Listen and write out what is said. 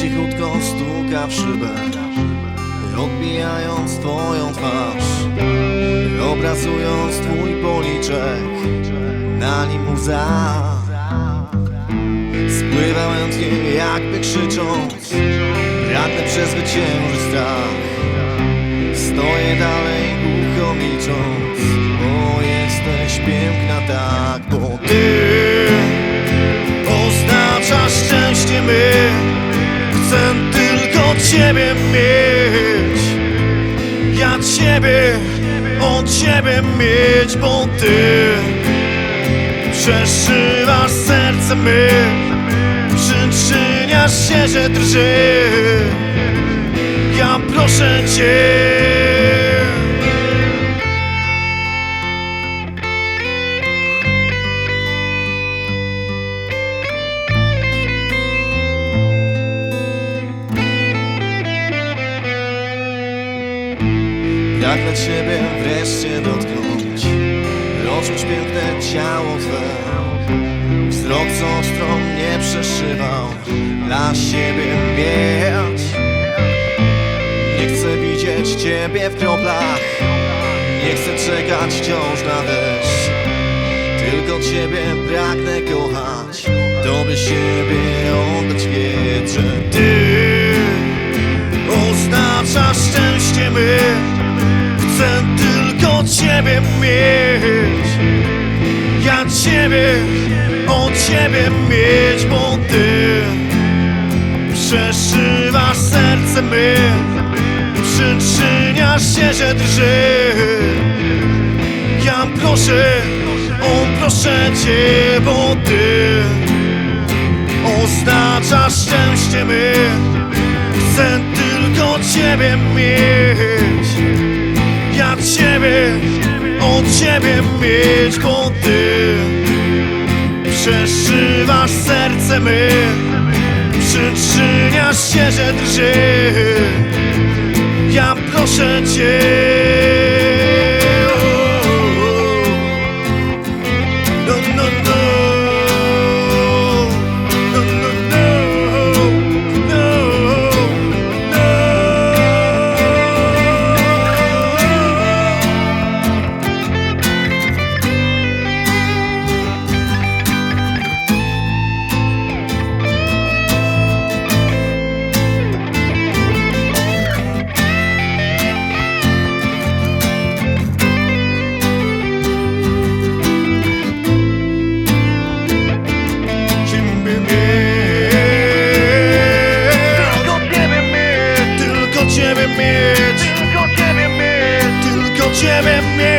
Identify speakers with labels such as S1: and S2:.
S1: Cichutko stuka w szybę Odbijając twoją twarz Obrazując twój policzek Na nim łza. Spływa mętnie jakby krzycząc Pragnę przezwyciężyć strach. Stoję dalej głucho milcząc Bo jesteś piękna tak Bo ty ciebie mieć. Ja ciebie od ciebie mieć Bo ty przeszywasz serce my. Przyczyniasz się, że drży. Ja proszę cię Pragnę Ciebie wreszcie dotknąć. Rozczuć piękne ciało Twe Wzrok co ostro mnie przeszywał Dla siebie mieć Nie chcę widzieć Ciebie w kroplach Nie chcę czekać wciąż na deszcz. Tylko Ciebie pragnę kochać Tobie siebie oddać wietrze Ty oznaczasz szczęście my Mieć. Ja Ciebie od Ciebie mieć Bo Ty przeszywasz serce my. Przyczyniasz się, że drży. Ja proszę, o proszę Cię Bo Ty oznaczasz szczęście my. Chcę tylko Ciebie mieć. Ja Ciebie od Ciebie mieć Bo Ty przeszywasz serce my Przyczyniasz się, że drży. Ja proszę Cię me